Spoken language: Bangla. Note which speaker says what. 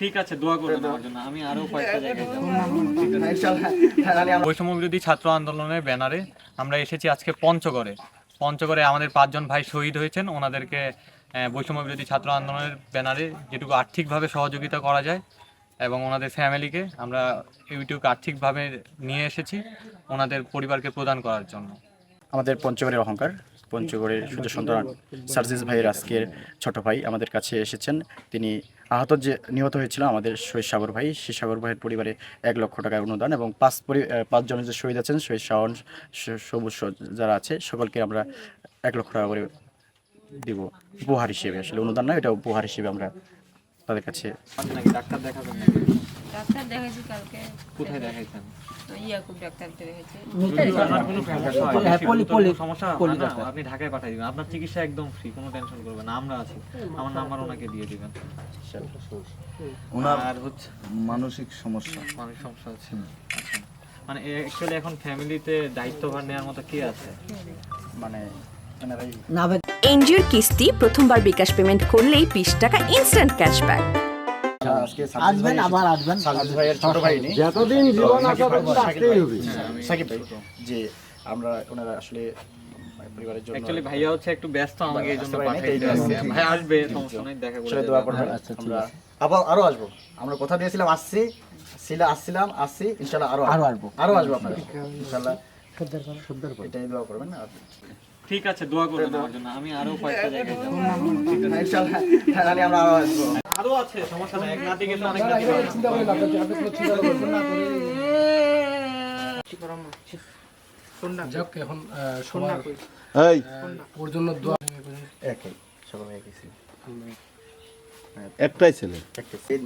Speaker 1: ঠিক আছে দোয়া করবেন আমার জন্য আমি আরও কয়েকটা জায়গায় যাব ছাত্র আন্দোলনের ব্যানারে আমরা এসেছি আজকে পঞ্চগড়ে পঞ্চগড়ে আমাদের পাঁচজন ভাই শহীদ হয়েছেন ওনাদেরকে বৈষম্য বিরোধী ছাত্র আন্দোলনের ব্যানারে যেটুকু আর্থিকভাবে সহযোগিতা করা যায় এবং ওনাদের ফ্যামিলিকে আমরা এইটুকু আর্থিকভাবে নিয়ে এসেছি ওনাদের পরিবারকে প্রদান করার জন্য
Speaker 2: আমাদের পঞ্চগড়ের অহংকার পঞ্চগড়ের সূর্য সন্তান সার্জিস ভাইয়ের আজকের ছোট ভাই আমাদের কাছে এসেছেন। তিনি আহত যে নিহত হয়েছিল আমাদের শহীদ সাগর ভাই। সেই সাগর ভাইয়ের পরিবারে এক লক্ষ টাকা অনুদান এবং পাঁচ পরি আহ, পাঁচজন যে শহীদ আছেন শহীদ শাওন সবুজ যারা আছে সকলকে আমরা এক লক্ষ টাকা করে দিব। উপহার হিসেবে। আসলে অনুদান না এটা উপহার হিসেবে আমরা তাদের কাছে
Speaker 1: ডাক্তার দেখাবেন নাকি?
Speaker 3: ডাক্তার দেখাইছি কালকে।
Speaker 1: কোথায় দেখাইছেন?
Speaker 3: ইয়াকুব ডাক্তারকে দেখেছি
Speaker 1: সমস্যা হয়। আপনি ঢাকায় পাঠিয়ে দিবেন। আপনার চিকিৎসা একদম ফ্রি কোনো টেনশন করবেন না। আমরা আছি। আমার নাম্বার ওনাকে দিয়ে দিবেন।
Speaker 4: ওনার
Speaker 1: আর হচ্ছে
Speaker 4: মানসিক সমস্যা।
Speaker 1: মানুষ সমস্যা আছে মানে অ্যাকচুয়ালি এখন ফ্যামিলিতে দায়িত্বভার নেওয়ার মতো কে আছে?
Speaker 2: মানে এনারাই
Speaker 5: না ভাই
Speaker 6: এনজিওর কিস্তি প্রথমবার বিকাশ পেমেন্ট করলেই বিশ টাকা ইনস্ট্যান্ট ক্যাশব্যাক
Speaker 2: আজকে
Speaker 5: আসবেন আবার আসবেন।
Speaker 2: সার্জিস ভাইয়ের ছোট ভাই ইনি।
Speaker 7: যতদিন জীবন আছে ততদিন আসতেই হবে।
Speaker 2: সাকিব ভাই যে আমরা ওনারা আসলে পরিবারের জন্য
Speaker 1: অ্যাকচুয়ালি ভাইয়া হচ্ছে একটু ব্যস্ত আমাকে এই জন্য
Speaker 2: আসতে পারেনি,
Speaker 1: পাঠাইতে
Speaker 2: তাই
Speaker 1: আসছে।
Speaker 2: জন্য।
Speaker 1: ভাই আসবে সমস্যা নাই দেখা করে
Speaker 2: দোয়া করবেন
Speaker 5: আচ্ছা,
Speaker 2: আমরা আবার আরও আসব। আমরা কথা দিয়েছিলাম আসছি ছিল আসছিলাম আসছি ইনশাআল্লাহ আরও
Speaker 5: আরও আসব।
Speaker 2: আরও আসব আপনারা। ইনশাআল্লাহ। এটাই দোয়া করবেন আর
Speaker 1: ঠিক আছে দোয়া করবেন আমার জন্য আমি আরও কয়েকটা জায়গায় যাব
Speaker 2: তাহলে আমরা আরও আসব
Speaker 1: আরও আছে সমস্যা নাই এক নাতি গেলে অনেক নাতি পাবে।
Speaker 8: যাক এখন সবার
Speaker 4: এই
Speaker 8: ওর জন্য দোয়া
Speaker 2: একই সবাই একই ছিল
Speaker 4: একটাই ছেলে।
Speaker 2: একই সেম